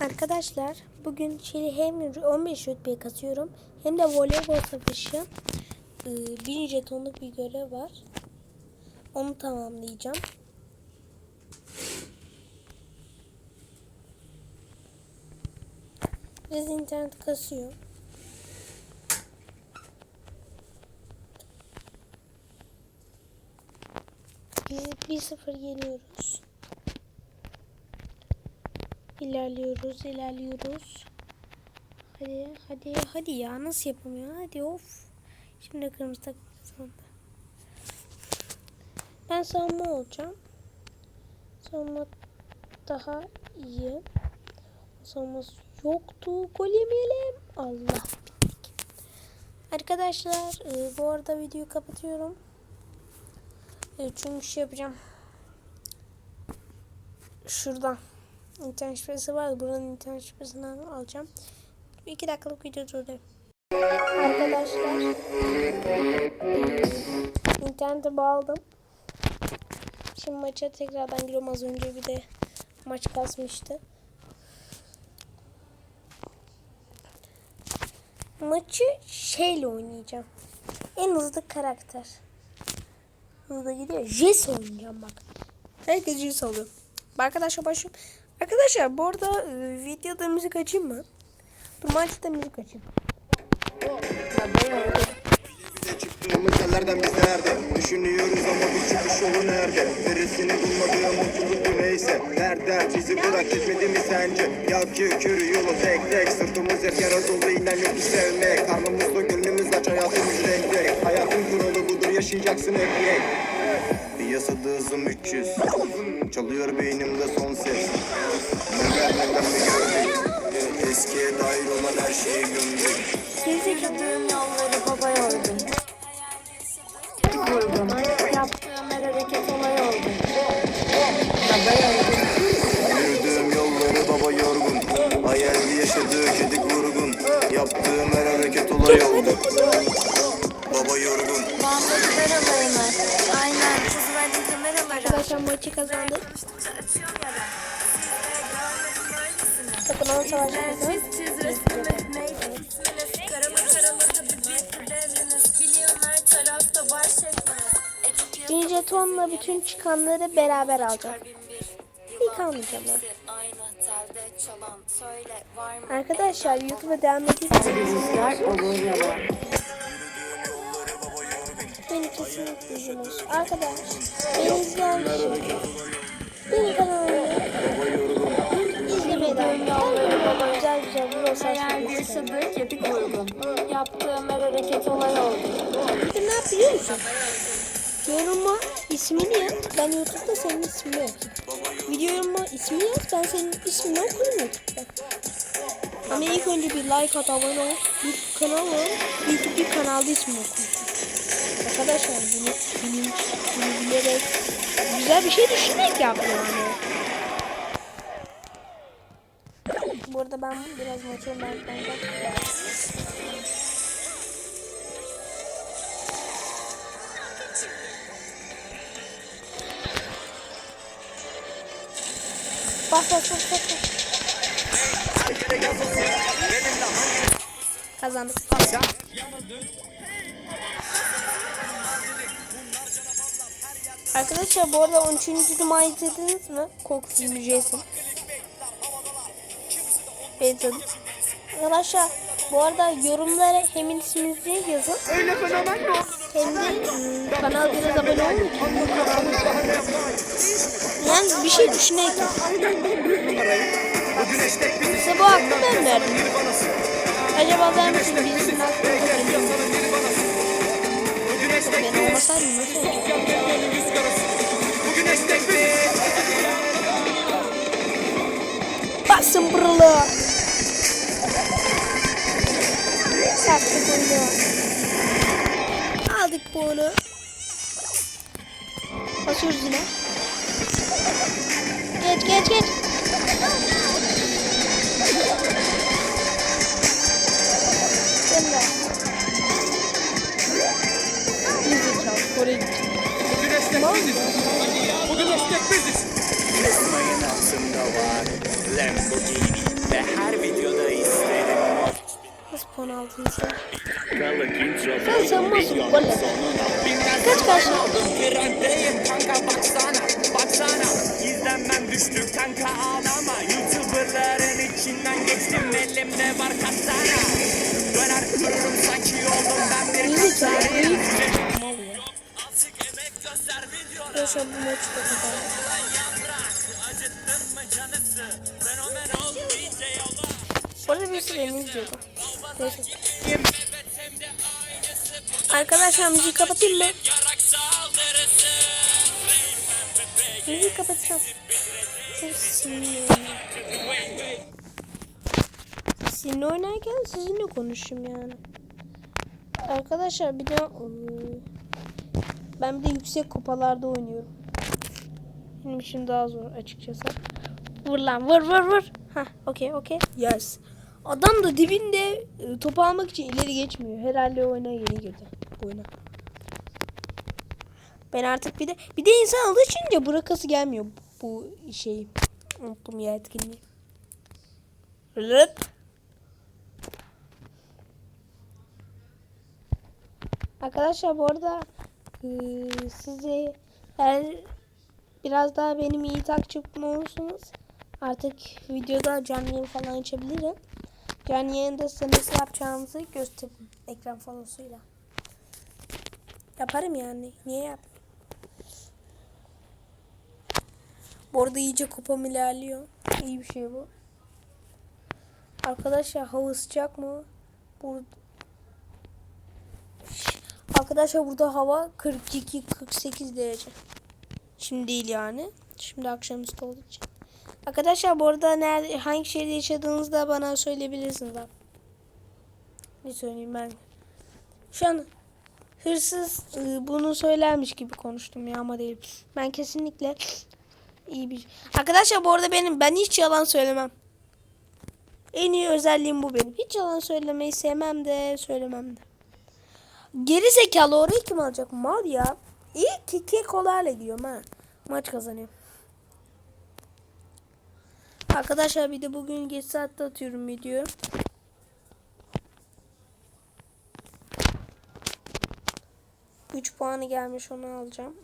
Arkadaşlar bugün Şili hem 15 rütbeye kasıyorum hem de voleybol savaşı ee, bir jetonluk bir görev var. Onu tamamlayacağım. Biraz internet kasıyor. Biz 1-0 yeniyoruz. İlerliyoruz, ilerliyoruz. Hadi, hadi, hadi ya nasıl yapamıyor? Hadi of. Şimdi kırmızı takım kazandı. Ben savunma olacağım. Savunma daha iyi. Savunması yoktu. Gol yemeyelim. Allah. Arkadaşlar e, bu arada videoyu kapatıyorum. E, çünkü şey yapacağım. Şuradan. İnternet şifresi var. Buranın internet şifresinden alacağım. Bir iki dakikalık video durdu. Arkadaşlar. İnternete bağladım. Şimdi maça tekrardan giriyorum. Az önce bir de maç kasmıştı. Maçı şeyle oynayacağım. En hızlı karakter. Hızlı gidiyor. Jess oynayacağım bak. Herkes Jess alıyor. Arkadaşlar başlıyorum. Arkadaşlar bu arada e, videoda müzik açayım mı? Dur maçta müzik açayım. Mıknalardan biz nerede? Düşünüyoruz ama bu çıkış yolu nerede? Neresini bulmadığım mutluluk bu neyse Dert dert bizi bırak gitmedi mi sence? Yak körü yolu tek tek Sırtımız hep yara dolu inen yok sevmek Karnımızda gönlümüz aç hayatımız renk renk Hayatın kuralı budur yaşayacaksın hep Piyasada hızım 300 Çalıyor beynimde son ses Neler neler mi gördük Eskiye dair olan her şeyi gömdük Yürüdüğüm yolları baba yordum. Vurdum. Yaptığım her hareket olay oldu. Baba yordum. Yürüdüğüm yolları baba yorgun Hayalli yaşadığı kedik vurgun Yaptığım her hareket olay oldu Baba yorgun Bağladılar alayını. Aynen. Kız verdim kameralara. Arkadaşlar maçı kazandık. Onun savaşı bir. Bir jetonla bütün çıkanları beraber alacağım. İlk almayacağım ben. Aynı telde çalan söyle var mı? Arkadaşlar YouTube'a devam Rüzgar olur yalan. İzlemeyiz. Arkadaş beni izleyen benim kanalımı izlemeye devam edin. Güzel güzel bu olsa Hayal yaşadık yapık vurgun. Yaptığım her hareket olay oldu. Bir ne yap biliyor musun? Yoruma ismini yaz. Ben YouTube'da senin ismini okuyayım. Video yoruma ismini yaz. Ben senin ismini okuyayım YouTube'da. Ama ilk önce bir like at, abone ol. Bir kanal ol. YouTube bir kanalda ismini okuyorsun. Arkadaşlar bunu bilinç, bunu bilerek güzel bir şey düşünerek yaptım yani. Bu arada ben biraz maçı ben Bak bak bak bak. bak. Kazandık. Arkadaşlar bu arada 13. Cuma'yı izlediniz mi? Korku filmi Jason. Evet. Arkadaşlar bu arada yorumlara hem isminizi yazın. Hem de ım, kanala biraz abone olun. Yani bir şey düşünerek Size bu hakkı ben verdim. Acaba ben misin birisinin hakkını verdim. Ben olmasaydım nasıl olacak? Basın buralı. Sattık oyunu. Aldık bu oyunu. Basıyoruz yine. Geç geç geç. Gönder. İyi zekalı. Kore'ye gideceğim. Bugün esnek biziz. Bugün esnek biziz. Esmayın altında var Lamborghini de her videoda isterim. Nasıl puan aldın sen? Sen sanmazsın gol. Kaç karşı? Trendeyim kanka baksana baksana. İzlenmem düştü kanka ağlama. Youtuberların içinden geçtim elimde var kasana Döner dururum sanki oldum ben bir videoda Arkadaşlar bu maçı da kazandı. Arkadaşlar müziği kapatayım mı? Müziği kapatacağım. Sizinle oynarken sizinle konuşayım yani. Arkadaşlar bir de ıı, ben bir de yüksek kupalarda oynuyorum. Benim için daha zor açıkçası. Vur lan vur vur vur. Hah okey okey. Yes. Adam da dibinde ıı, topu almak için ileri geçmiyor. Herhalde oyuna yeni girdi. Oyuna. Ben artık bir de bir de insan alışınca bırakası gelmiyor bu şeyi. Unuttum ya etkinliği. Rıp. Arkadaşlar bu arada eee, size eğer biraz daha benim iyi takipçim olursanız artık videoda canlı falan açabilirim. Canlı yayında size nasıl yapacağınızı gösteririm ekran falosuyla. Yaparım yani. Niye yapmayayım? Bu arada iyice kupam ilerliyor. İyi bir şey bu. Arkadaşlar hava sıcak mı? Burada Arkadaşlar burada hava 42-48 derece. Şimdi değil yani. Şimdi akşamüstü için. Arkadaşlar bu arada nerede, hangi şehirde yaşadığınızı da bana söyleyebilirsiniz. Ne söyleyeyim ben? Şu an hırsız e, bunu söylermiş gibi konuştum ya ama değil. Ben kesinlikle iyi bir... Arkadaşlar bu arada benim ben hiç yalan söylemem. En iyi özelliğim bu benim. Hiç yalan söylemeyi sevmem de söylemem de. Geri zekalı orayı kim alacak? Mal ya. İyi ki kekolarla gidiyorum ha. Maç kazanıyorum. Arkadaşlar bir de bugün geç saatte atıyorum video. Güç puanı gelmiş onu alacağım.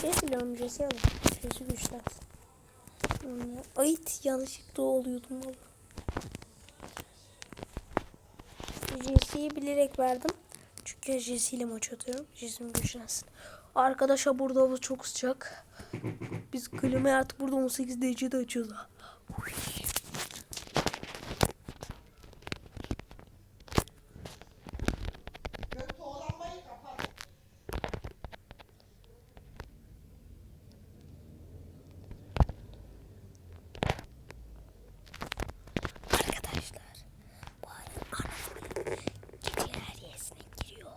Jesse biliyorum Jesse alacağım. Jesse güçlensin. Ayıt yanlışlıkla oluyordum. Jesse'yi bilerek verdim. Çünkü Jesse ile maç atıyorum. Jesse'm güçlensin. Arkadaşlar burada hava çok sıcak. Biz klimayı artık burada 18 derecede açıyoruz. ha. Arkadaşlar bu arada annemin gece her yerisine giriyor.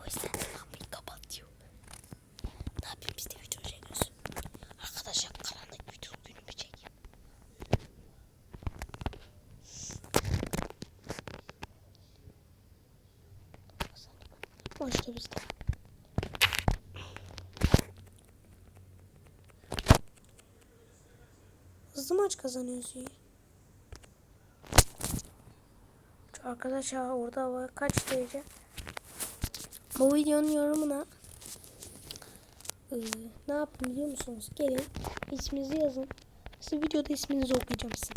O yüzden lambayı kapatıyor. Ne yapayım biz de video çekiyoruz. Arkadaşlar karanlık video günümü çekeyim. Başta bizde. Hızlı maç kazanıyoruz iyi. Arkadaşlar orada hava kaç derece? Bu videonun yorumuna e, ne yapın biliyor musunuz? Gelin isminizi yazın. Size videoda isminizi okuyacağım sizin.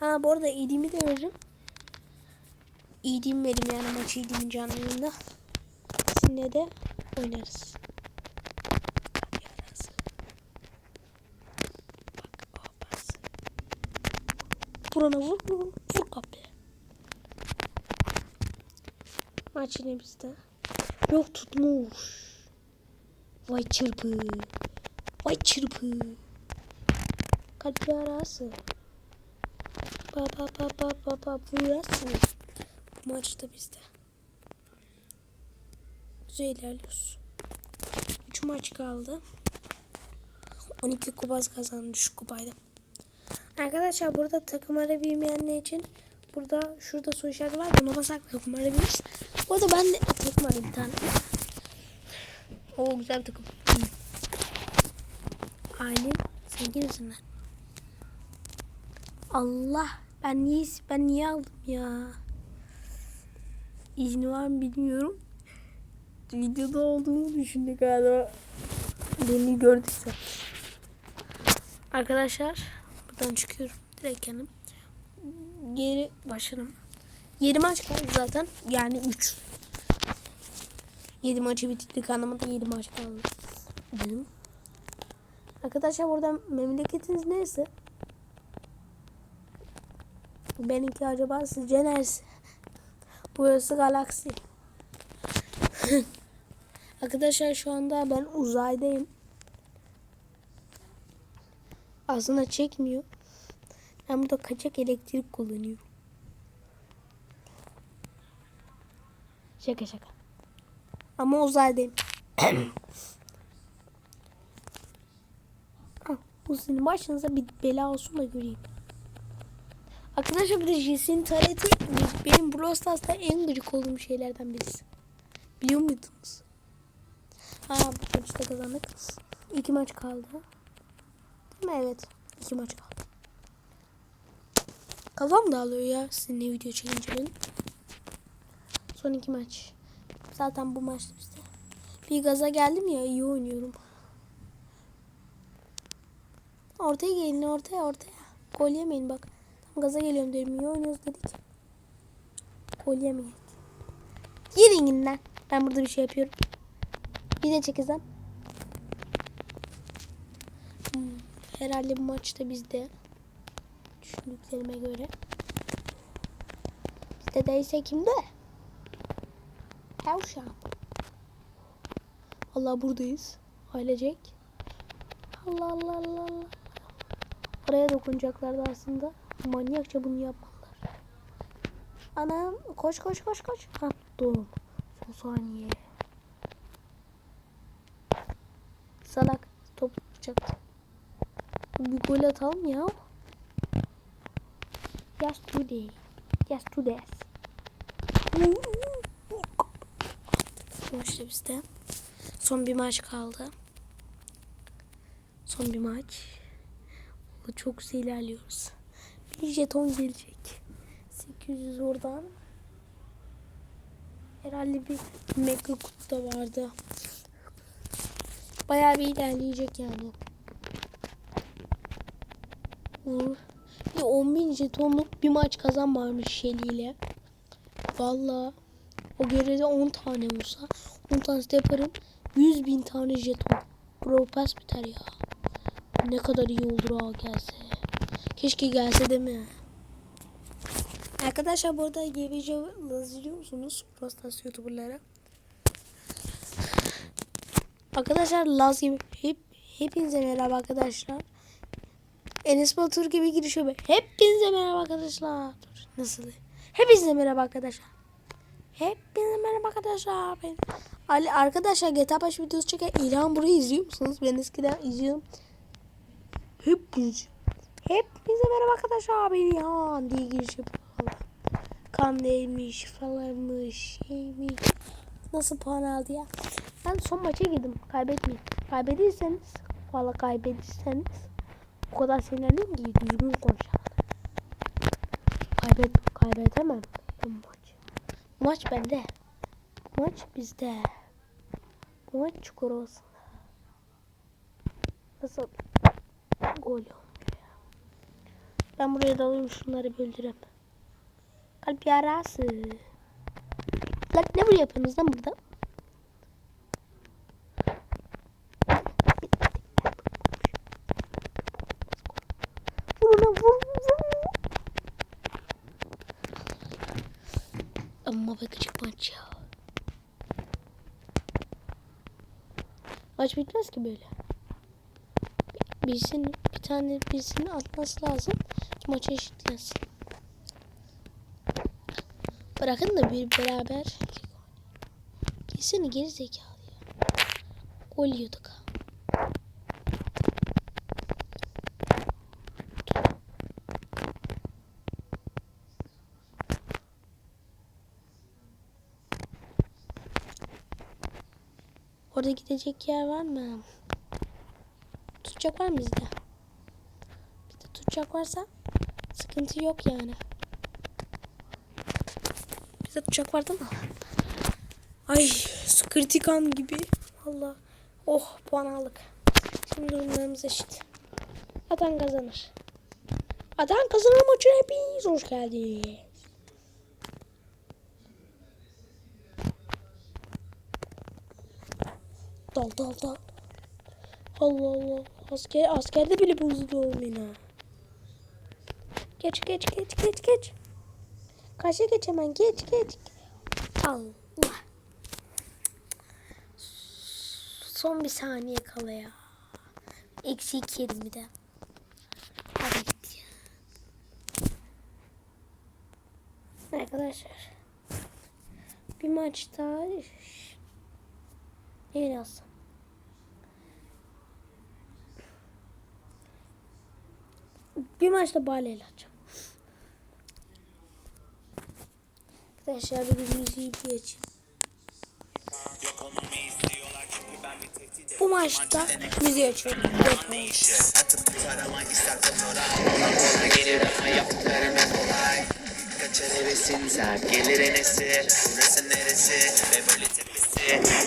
Ha bu arada idimi de veririm. İdim verim yani maçı idim canlı yayında. Sizinle de oynarız. Burana vur vur vur kapı. Maç yine bizde. Yok tutmuş. Vay çırpı. Vay çırpı. Kalp yarası. Ba ba ba ba ba ba. Maç da bizde. Güzel ilerliyoruz. 3 maç kaldı. 12 kupaz kazandı düşük kupaydı. Arkadaşlar burada takım ara bilmeyenler için burada şurada soru işareti var. Buna basarak takım arabiliriz. Bu arada ben de takım arayayım bir tane. Oo güzel bir takım. Aylin sen kimsin? Allah ben niye ben niye aldım ya? İzni var mı bilmiyorum. Videoda olduğumu düşündü galiba. Beni gördüyse. Arkadaşlar buradan çıkıyorum. Direkt kendim. Geri başladım. 7 maç kaldı zaten. Yani 3. 7 maçı bitirdik anlamadı 7 maç kaldı. Benim. Arkadaşlar burada memleketiniz neyse? Benimki acaba sizce neresi? Burası galaksi. Arkadaşlar şu anda ben uzaydayım. Aslında çekmiyor. Ben burada kaçak elektrik kullanıyorum. Şaka şaka. Ama uzaydayım. Ah, Bu sizin başınıza bir bela olsun da göreyim. Arkadaşlar bir de Jesse'nin tareti benim Brawl Stars'ta en gıcık olduğum şeylerden birisi. Biliyor muydunuz? Ha bu maçta kazandık. İki maç kaldı. Değil mi? Evet. İki maç kaldı. Kafam dağılıyor ya sizinle video çekince benim. Son iki maç. Zaten bu maçta işte. Bir gaza geldim ya iyi oynuyorum. Ortaya gelin ortaya ortaya. Gol yemeyin bak. Gaza geliyorum dedim iyi oynuyoruz dedik. Gol. Yürüyün gidin lan. Ben burada bir şey yapıyorum. De çekeceğim. Hmm, herhalde bu maçta bizde. Düşündüklerime göre. Bizde değilse kimde? Tavşan. Allah buradayız. Ailecek. Allah Allah Allah Allah. Oraya dokunacaklardı aslında. Manyakça bunu yapmadılar. Anam koş koş koş koş. Doğum. Son saniye. Salak top tutacaktı. Bir gol atalım ya. Yes today. Yes today. İşte bizde. Son bir maç kaldı. Son bir maç. Çok güzel ilerliyoruz. Jeton gelecek. 800 oradan. Herhalde bir mega kutu da vardı. Bayağı bir ilerleyecek yani. Vur. Bir 10.000 jetonluk bir maç kazan varmış Shelly ile. Valla. O görevde 10 tane olsa 10 tanesi de yaparım. 100 bin tane jeton. Pro Pass biter ya. Ne kadar iyi olur ha gelse. Keşke gelse değil mi? Arkadaşlar burada YBC izliyor musunuz? Prostas YouTuber'lara. Arkadaşlar Laz gibi hep hepinize merhaba arkadaşlar. Enes Batur gibi giriş yapıyor. Hepinize merhaba arkadaşlar. Dur, nasıl? Hepinize merhaba arkadaşlar. Hepinize merhaba arkadaşlar. Ben Ali arkadaşlar GTA 5 videosu çeken İlhan burayı izliyor musunuz? Ben eskiden izliyorum. Hepiniz. Hepinize merhaba arkadaşlar. Ben İlhan diye giriş yapıyor. falan. Kan değmiş falanmış şeymiş. Nasıl puan aldı ya? Ben son maça girdim. Kaybetmeyin. Kaybedirseniz valla kaybedirseniz o kadar sinirliyim ki düzgün konuşamadım. Kaybet, kaybetemem bu maç. Maç bende. Maç bizde. Maç Çukurova'sında. Nasıl gol ya. Ben buraya dalayım şunları böldüreyim. Kalp yarası. Lan ne buraya yapıyorsunuz lan burada? Vur ona vur vur. Amma be gıcık maç ya. Maç bitmez ki böyle. Bir tane birisinin atması lazım maçı eşitlensin. Bırakın da bir beraber. Kesin geri zekalı ya. Gol yiyorduk. Orada gidecek yer var mı? Tutacak var mı bizde? Tutacak varsa sıkıntı yok yani. Bizde tutacak vardı mı? Ay su kritik an gibi. Valla. Oh puan aldık. Şimdi durumlarımız eşit. Atan kazanır. Atan kazanır maçı hepiniz hoş geldiniz. Dal dal dal. Allah Allah. Asker, askerde bile bozuldu oyun ha. Geç geç geç geç geç. Karşı geç hemen geç geç. Allah. Son bir saniye kala ya. Eksi iki yedim bir de. Hadi git ya. Arkadaşlar. Bir maçta ne yazsam? Bir maçta baleyle atacağım. Arkadaşlar bir müziği bir açayım. Bu maçta müziği açıyorum. Yapmayın. Hevesin sert gelir enesi Burası neresi? Ve böyle tepesi.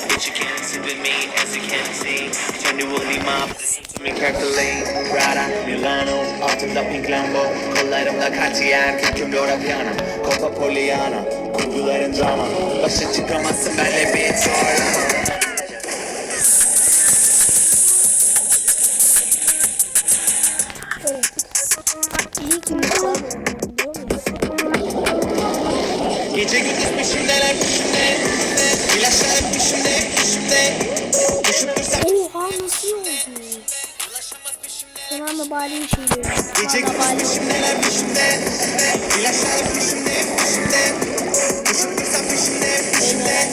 But you can't see with me as you can see. Be my listen to me carefully. Prada, Milano, altında pink Lambo Kollarımda Cartier, kürküm Laura Piana Copa Poliana, kurguların drama. Başa çıkamazsın benle bir zorlama Şey diyorum. Gece bale- peşimdeler peşimde İlaçlar hep düşümde Düşüp dursam peşimde hep düşümde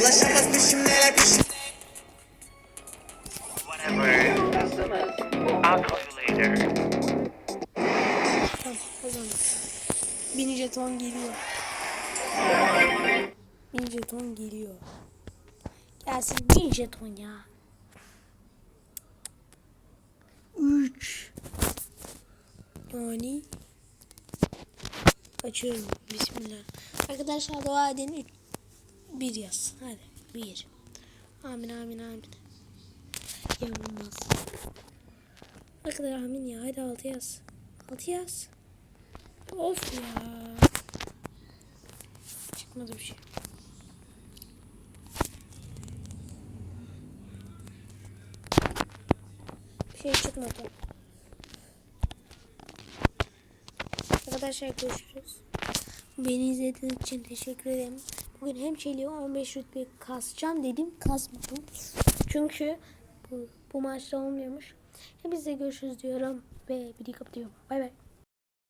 Ulaşamaz peşimdeler peşimde Whatever I'll call you later. Bin jeton geliyor. Bin jeton geliyor. Gelsin bin jeton ya. Üç. Yani. Açıyorum. Bismillah. Arkadaşlar dua edin. Üç. Bir yaz. Hadi. Bir. Amin amin amin. Yanılmaz. Ne kadar amin ya. Hadi altı yaz. Altı yaz. Of ya. Çıkmadı bir şey. Bir şey çıkmadı. Arkadaşlar görüşürüz. Beni izlediğiniz için teşekkür ederim. Bugün hem çeliği 15 rütbe kasacağım dedim. Kasmadım. Çünkü bu, bu maçta olmuyormuş. Hepinize görüşürüz diyorum ve videoyu kapatıyorum. Bay bay.